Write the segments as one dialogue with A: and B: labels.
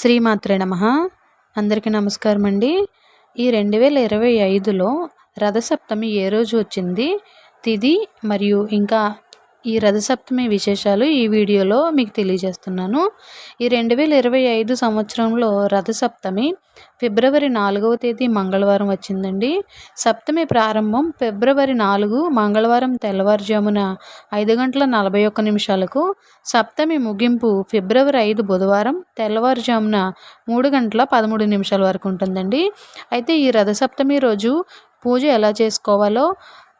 A: శ్రీమాత్రే నమ. అందరికీ నమస్కారం అండి. ఈ రెండు వేల ఇరవై ఐదులో రథసప్తమి ఏ రోజు వచ్చింది? తిది మరియు ఇంకా ఈ రథసప్తమి విశేషాలు ఈ వీడియోలో మీకు తెలియజేస్తున్నాను. ఈ రెండు వేల ఇరవై ఐదు సంవత్సరంలో రథసప్తమి ఫిబ్రవరి నాలుగవ తేదీ మంగళవారం వచ్చిందండి. సప్తమి ప్రారంభం ఫిబ్రవరి నాలుగు మంగళవారం తెల్లవారుజామున ఐదు గంటల నలభై ఒక్క నిమిషాలకు సప్తమి ముగింపు ఫిబ్రవరి ఐదు బుధవారం తెల్లవారుజామున మూడు గంటల పదమూడు నిమిషాల వరకు ఉంటుందండి. అయితే ఈ రథసప్తమి రోజు పూజ ఎలా చేసుకోవాలో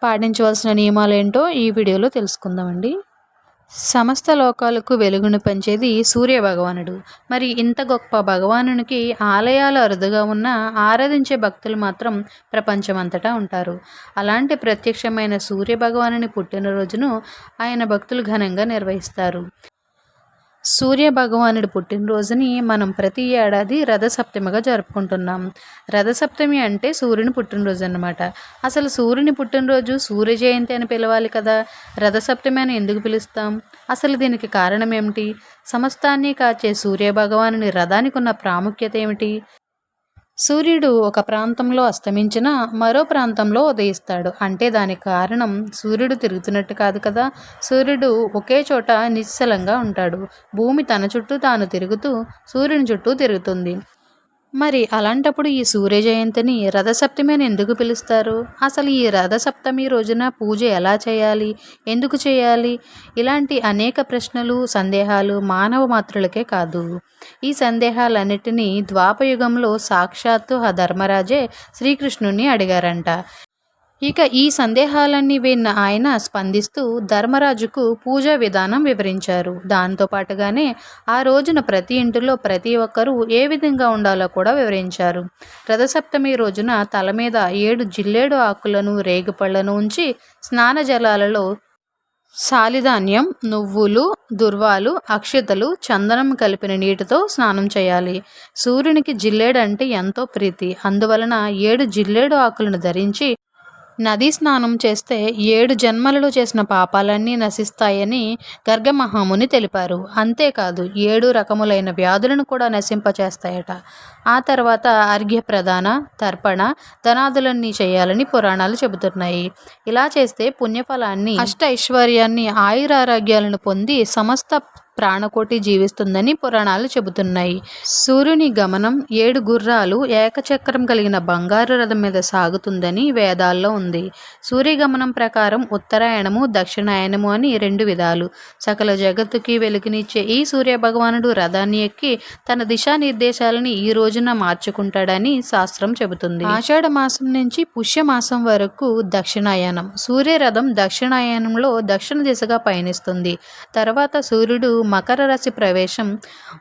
A: పాటించవలసిన నియమాలు ఏంటో ఈ వీడియోలో తెలుసుకుందామండి. సమస్త లోకాలకు వెలుగును పంచేది సూర్య భగవానుడు మరి ఇంత గొప్ప భగవానునికి ఆలయాలు అరుదుగా ఉన్న ఆరాధించే భక్తులు మాత్రం ప్రపంచమంతటా ఉంటారు. అలాంటి ప్రత్యక్షమైన సూర్య భగవానుని పుట్టినరోజును ఆయన భక్తులు ఘనంగా నిర్వహిస్తారు. సూర్య భగవానుడి పుట్టినరోజుని మనం ప్రతి ఏడాది రథసప్తమిగా జరుపుకుంటున్నాం. రథసప్తమి అంటే సూర్యుని పుట్టినరోజు అన్నమాట. అసలు సూర్యుని పుట్టినరోజు సూర్య జయంతి అని పిలవాలి కదా? రథసప్తమి అని ఎందుకు పిలుస్తాం? అసలు దీనికి కారణం ఏమిటి? సమస్తాన్ని కాచే సూర్య భగవానుని రథానికి ఉన్న ప్రాముఖ్యత ఏమిటి? సూర్యుడు ఒక ప్రాంతంలో అస్తమించిన మరో ప్రాంతంలో ఉదయిస్తాడు. అంటే దానికి కారణం సూర్యుడు తిరుగుతున్నట్టు కాదు కదా. సూర్యుడు ఒకే చోట నిశ్చలంగా ఉంటాడు. భూమి తన చుట్టూ తాను తిరుగుతూ సూర్యుని చుట్టూ తిరుగుతుంది. మరి అలాంటప్పుడు ఈ సూర్య జయంతిని రథసప్తమి అని ఎందుకు పిలుస్తారు? అసలు ఈ రథసప్తమి రోజున పూజ ఎలా చేయాలి? ఎందుకు చేయాలి? ఇలాంటి అనేక ప్రశ్నలు సందేహాలు మానవ మాత్రులకే కాదు. ఈ సందేహాలన్నిటినీ ద్వాపయుగంలో సాక్షాత్తు ఆ ధర్మరాజే శ్రీకృష్ణుణ్ణి అడిగారంట. ఇక ఈ సందేహాలన్నీ విన్న ఆయన స్పందిస్తూ ధర్మరాజుకు పూజా విధానం వివరించారు. దాంతో పాటుగానే ఆ రోజున ప్రతి ఇంటిలో ప్రతి ఒక్కరూ ఏ విధంగా ఉండాలో కూడా వివరించారు. రథసప్తమి రోజున తల మీద ఏడు జిల్లేడు ఆకులను రేగుపళ్ళను ఉంచి స్నాన జలాలలో సాలిధాన్యం నువ్వులు దుర్వాలు అక్షతలు చందనం కలిపిన నీటితో స్నానం చేయాలి. సూర్యునికి జిల్లేడు అంటే ఎంతో ప్రీతి. అందువలన ఏడు జిల్లేడు ఆకులను ధరించి నదీ స్నానం చేస్తే ఏడు జన్మలలో చేసిన పాపాలన్నీ నశిస్తాయని గర్గమహాముని తెలిపారు. అంతేకాదు ఏడు రకములైన వ్యాధులను కూడా నశింపచేస్తాయట. ఆ తర్వాత అర్ఘ్య ప్రధాన తర్పణ ధనాదులన్నీ చేయాలని పురాణాలు చెబుతున్నాయి. ఇలా చేస్తే పుణ్యఫలాన్ని అష్ట ఐశ్వర్యాన్ని ఆయురారోగ్యాలను పొంది సమస్త ప్రాణకోటి జీవిస్తుందని పురాణాలు చెబుతున్నాయి. సూర్యుని గమనం ఏడు గుర్రాలు ఏకచక్రం కలిగిన బంగారు రథం మీద సాగుతుందని వేదాల్లో ఉంది. సూర్యగమనం ప్రకారం ఉత్తరాయణము దక్షిణాయనము అని రెండు విధాలు. సకల జగత్తుకి వెలుగునిచ్చే ఈ సూర్య భగవానుడు రథాన్ని ఎక్కి తన దిశానిర్దేశాలని ఈ రోజున మార్చుకుంటాడని శాస్త్రం చెబుతుంది. ఆషాఢ మాసం నుంచి పుష్యమాసం వరకు దక్షిణాయనం. సూర్యరథం దక్షిణాయనంలో దక్షిణ దిశగా పయనిస్తుంది. తర్వాత సూర్యుడు మకర రాశి ప్రవేశం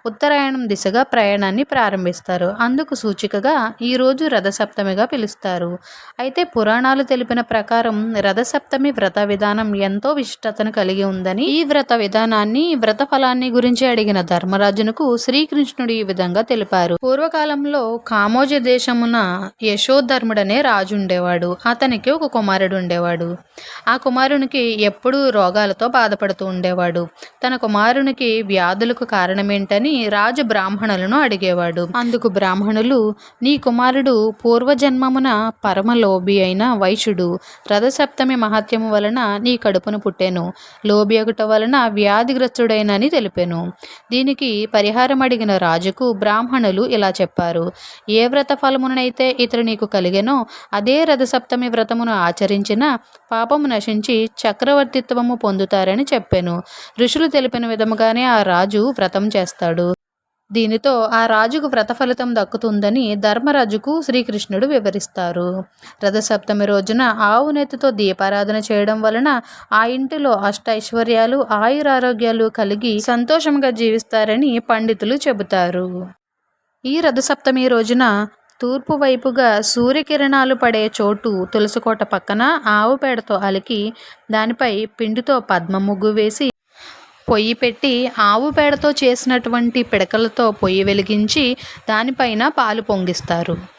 A: ఉత్తరాయణం దిశగా ప్రయాణాన్ని ప్రారంభిస్తారు. అందుకు సూచికగా ఈరోజు రథసప్తమిగా పిలుస్తారు. అయితే పురాణాలు తెలిపిన ప్రకారం రథసప్తమి వ్రత విధానం ఎంతో విశిష్టతను కలిగి ఉందని ఈ వ్రత విధానాన్ని వ్రత ఫలాన్ని గురించి అడిగిన ధర్మరాజునకు శ్రీకృష్ణుడు ఈ విధంగా తెలిపారు. పూర్వకాలంలో కామోజ దేశమున యశోధర్ముడనే రాజు ఉండేవాడు. అతనికి ఒక కుమారుడు ఉండేవాడు. ఆ కుమారునికి ఎప్పుడూ రోగాలతో బాధపడుతూ ఉండేవాడు. తన కుమారునికి వ్యాధులకు కారణమేంటని రాజు బ్రాహ్మణులను అడిగేవాడు. అందుకు బ్రాహ్మణులు నీ కుమారుడు పూర్వజన్మమున పరమలోభి అయిన వైశ్యుడు. రథసప్తమి మహత్యము వలన నీ కడుపును పుట్టెను. లోబి ఒకట వలన వ్యాధిగ్రస్తుడైనని తెలిపాను. దీనికి పరిహారం అడిగిన రాజుకు బ్రాహ్మణులు ఇలా చెప్పారు. ఏ వ్రత ఫలమునైతే ఇతడు నీకు కలిగెనో అదే రథసప్తమి వ్రతమును ఆచరించిన పాపము నశించి చక్రవర్తిత్వము పొందుతారని చెప్పాను. ఋషులు తెలిపిన అనగానే ఆ రాజు వ్రతం చేస్తాడు. దీనితో ఆ రాజుకు వ్రత ఫలితం దక్కుతుందని ధర్మరాజుకు శ్రీకృష్ణుడు వివరిస్తారు. రథసప్తమి రోజున ఆవు నెత్తితో దీపారాధన చేయడం వలన ఆ ఇంటిలో అష్టైశ్వర్యాలు ఆయురారోగ్యాలు కలిగి సంతోషంగా జీవిస్తారని పండితులు చెబుతారు. ఈ రథసప్తమి రోజున తూర్పు వైపుగా సూర్యకిరణాలు పడే చోటు తులసికోట పక్కన ఆవు పేడతో అలికి దానిపై పిండితో పద్మ ముగ్గు వేసి పొయ్యి పెట్టి ఆవు పేడతో చేసినటువంటి పిడకలతో పొయ్యి వెలిగించి దానిపైన పాలు పొంగిస్తారు.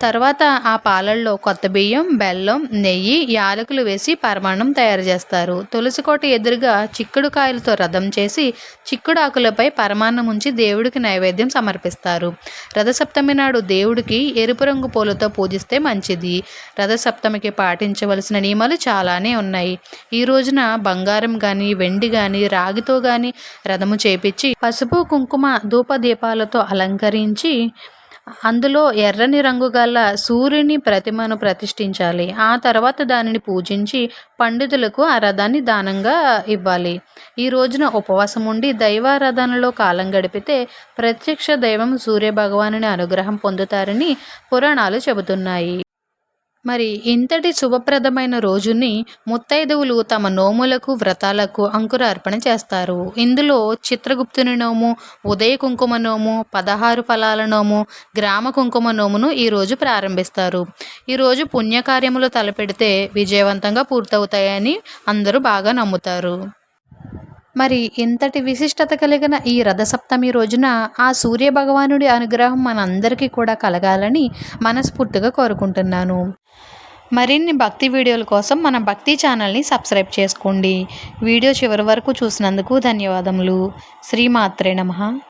A: తర్వాత ఆ పాలల్లో కొత్త బియ్యం బెల్లం నెయ్యి యాలకులు వేసి పరమాన్నం తయారు చేస్తారు. తులసి కోట ఎదురుగా చిక్కుడు కాయలతో రథం చేసి చిక్కుడు ఆకులపై పరమాన్నం ఉంచి దేవుడికి నైవేద్యం సమర్పిస్తారు. రథసప్తమి నాడు దేవుడికి ఎరుపు రంగు పూలతో పూజిస్తే మంచిది. రథసప్తమికి పాటించవలసిన నియమాలు చాలానే ఉన్నాయి. ఈ రోజున బంగారం కానీ వెండి కానీ రాగితో కానీ రథము చేపించి పసుపు కుంకుమ ధూప దీపాలతో అలంకరించి అందులో ఎర్రని రంగు గల సూర్యుని ప్రతిమను ప్రతిష్ఠించాలి. ఆ తర్వాత దానిని పూజించి పండితులకు ఆ రథాన్ని దానంగా ఇవ్వాలి. ఈ రోజున ఉపవాసం ఉండి దైవారాధనలో కాలం గడిపితే ప్రత్యక్ష దైవం సూర్య భగవానుని అనుగ్రహం పొందుతారని పురాణాలు చెబుతున్నాయి. మరి ఇంతటి శుభప్రదమైన రోజుని ముత్తైదువులు తమ నోములకు వ్రతాలకు అంకురార్పణ చేస్తారు. ఇందులో చిత్రగుప్తుని నోము ఉదయ కుంకుమ నోము పదహారు ఫలాల నోము గ్రామ కుంకుమ నోమును ఈరోజు ప్రారంభిస్తారు. ఈరోజు పుణ్యకార్యములు తలపెడితే విజయవంతంగా పూర్తవుతాయని అందరూ బాగా నమ్ముతారు. మరి ఇంతటి విశిష్టత కలిగిన ఈ రథసప్తమి రోజున ఆ సూర్య భగవానుడి అనుగ్రహం మనందరికీ కూడా కలగాలని మనస్ఫూర్తిగా కోరుకుంటున్నాను. మరిన్ని భక్తి వీడియోల కోసం మన భక్తి ఛానల్ని సబ్స్క్రైబ్ చేసుకోండి. వీడియో చివరి వరకు చూసినందుకు ధన్యవాదములు. శ్రీమాత్రే నమ.